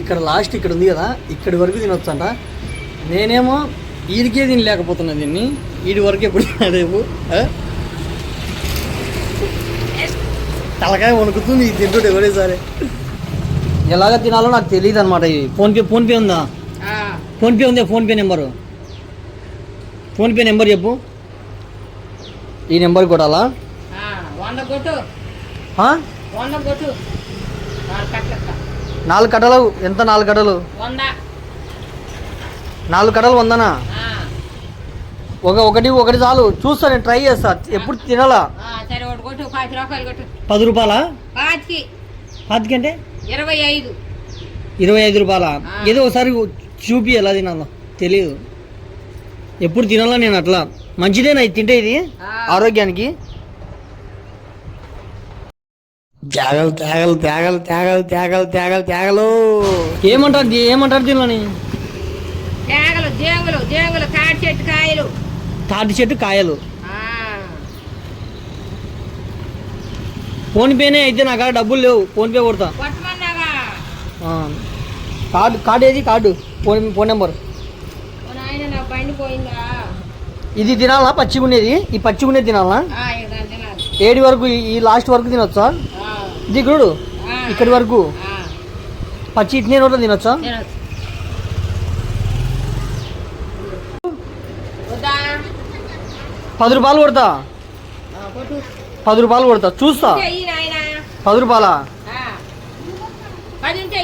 ఇక్కడ లాస్ట్ ఇక్కడ ఉంది కదా ఇక్కడి వరకు తినొచ్చు అంట నేనేమో ఈడికే తినలేకపోతున్నా దీన్ని. ఈడి వరకు ఎప్పుడు రేపు? తలకాయ వణుకుతుంది ఇది తింటుంటే ఒకటేసారి ఎలాగ తినాలో నాకు తెలియదు అనమాట ఇది. ఫోన్పే ఫోన్పే ఉందా? ఫోన్పే ఉందా ఫోన్పే నెంబరు? ఫోన్పే నెంబర్ చెప్పు. ఈ నెంబర్ కొట్టాలా? వంద కొట్టు? వంద కొట్టు. నాలుగు కట్టలు ఎంత నాలుగు కట్టలు? నాలుగు కట్టలు వందనా? ఒక ఒకటి ఒకటి చాలు. చూస్తా నేను ట్రై చేస్తా. ఎప్పుడు తినాలా? పది రూపాయలా? పాతికి. పాతికంటే ఇరవై ఐదు. ఇరవై ఐదు రూపాయలా. ఏదో ఒకసారి చూపి ఎలా తినాలో తెలియదు ఎప్పుడు తినాలా నేను అట్లా? మంచిదేనా ఇది తింటే ఇది. ఆరోగ్యానికి? త్యాగలు త్యాగలు త్యాగలు త్యాగలు త్యాగలు త్యాగలు త్యాగలు. ఏమంటారు దీ- ఏమంటారు దీనిలోని? తేగలు జేంగులు జేంగులు కాటి చెట్టు కాయలు. తాటి చెట్టు కాయలు. ఆ, ఫోన్పేనే అయితే నా కాడ డబ్బులు లేవు. ఫోన్పే కొడతా. ఆ. కార్డు కార్డు ఏది? కార్డు. Phone phone number. ఓ నాయన నా బండి పోయిందా? ఇది తినాలా? పచ్చిగుండేది? ఈ పచ్చిగుండేది తినాలా? ఆ, ఇక దాన్ని తినాలి. ఏడు వరకు ఈ- ఈ లాస్ట్ వరకు తినొచ్చా? ఆ, ఆ, ఇక్కడి వరకు? పచ్చి ఇట్నే నోట్లో తినొచ్చా? పది రూపాయలు కొడతా. పది రూపాయలు కొడతా. చూస్తా. పది రూపాయలా. పది ఉంటే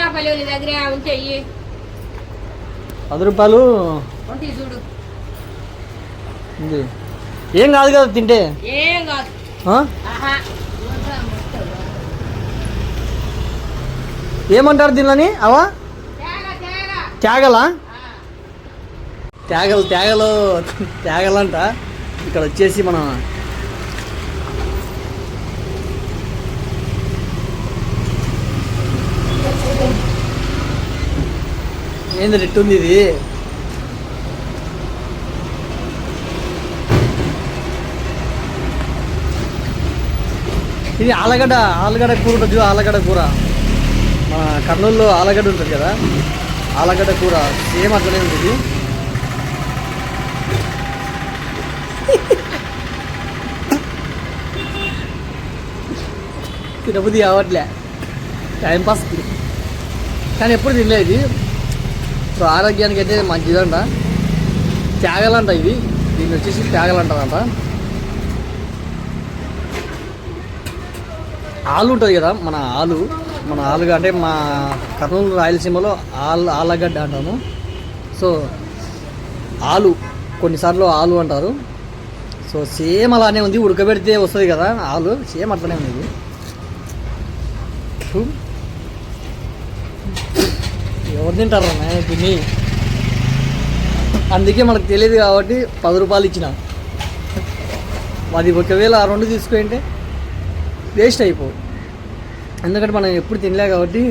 రూపాయలు నీ దగ్గర ఉంటే ఇయ్యి. పది రూపాయలు? ఉంటే చూడు. ఉంది. ఏం కాదు కదా తింటే? ఏం కాదు. ఏమంటారు దీనిని అవా? త్యాగలా? త్యాగలు త్యాగలు త్యాగలంట. ఇక్కడ వచ్చేసి మనం ఏంది రెట్టుంది ఇది? ఇది ఆలగడ్డ ఆలగడ్డ కూర ఉంటుంది ఆలగడ్డ కూర. మన కర్నూలులో ఆలుగడ్డ ఉంటుంది కదా? ఆలగడ్డ కూర సేమ్ అట్లనే ఉంటుంది. తిరుపతి కావట్లే. టైంపాస్ కానీ ఎప్పుడు తినలేదు ఇది. సో ఆరోగ్యానికి అయితే మంచిదంట. త్యాగలంట ఇది. దీన్ని వచ్చేసి త్యాగలంటదంట. ఆలు ఉంటుంది కదా మన ఆలు. మన ఆలుగ అంటే మా కర్నూలు రాయలసీమలో ఆలు ఆలగడ్డ అంటాము. సో ఆలు కొన్నిసార్లు ఆలు అంటారు. సో సేమ్ అలానే ఉంది ఉడకబెడితే వస్తుంది కదా ఆలు సేమ్ అట్లనే ఉంది ఎవరు తింటారు తిని అందుకే మనకు తెలియదు కాబట్టి పది రూపాయలు ఇచ్చిన. అది ఒకవేళ ఆ రెండు తీసుకుంటే వేస్ట్ అయిపోవు ఎందుకంటే మనం ఎప్పుడు తినలే కాబట్టి.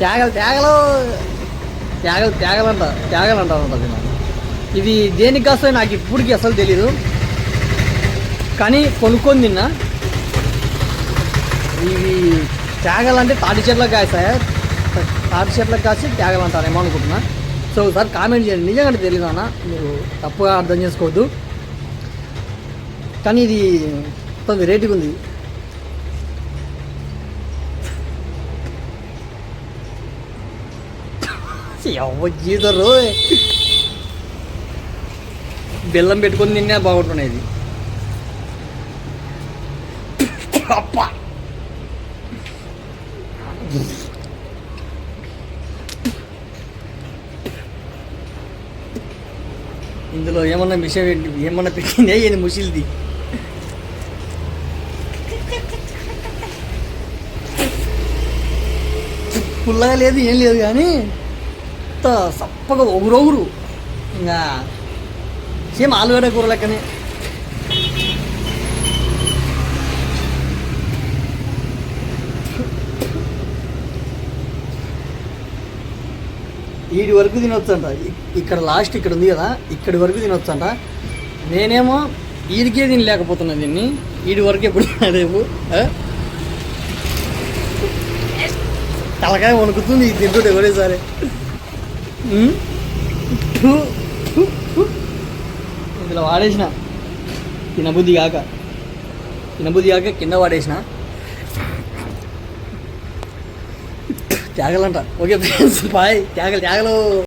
త్యాగలు త్యాగలు. త్యాగలు త్యాగలంట త్యాగలు అంటారంట అది నాకు. ఇది దేనికి కాస్తాయి నాకు ఇప్పటికి అసలు తెలీదు. కానీ కొనుక్కొని తిన్నా. ఇవి త్యాగలంటే తాటి చెట్లకు కాసాయా తాటి చెట్లకు కాసి త్యాగలు అంటారేమో అనుకుంటున్నా. సో ఒకసారి కామెంట్ చేయండి. నిజంగా తెలియదు అన్న. మీరు తప్పుగా అర్థం చేసుకోవద్దు. కానీ ఇది మొత్తం వెరైటీగా ఉంది. జీతరు బెల్లం పెట్టుకొని తిన్నా బాగుంటున్నాయి అప్ప ఇందులో ఏమన్నా మిషన్ ఏమన్నా పెట్టిందే ఏంది ముసిల్ది? పుల్లగా లేదు ఏం లేదు కానీ అంత సప్పగా ఒగురొగురు ఇంకా సేమ్ ఆలుగడ్డ కూర లెక్కనే ఈడి వరకు తినొచ్చంట. ఇక్కడ లాస్ట్ ఇక్కడ ఉంది కదా ఇక్కడి వరకు తినొచ్చంట. నేనేమో ఈడికే తినలేకపోతున్నా దీన్ని. ఈడి వరకు ఎప్పుడు రేపు తలకాయ వణుకుతుంది ఇది తింటుంటే ఒకటేసారి ఉమ్? ఇందులో వాడేసిన. తినబుద్ధి కాక. తినబుద్ధి కాక కింద వాడేసిన. త్యాగలంట. ఓకే ఫ్రెండ్స్ బాయ్ త్యాగలు త్యాగలు.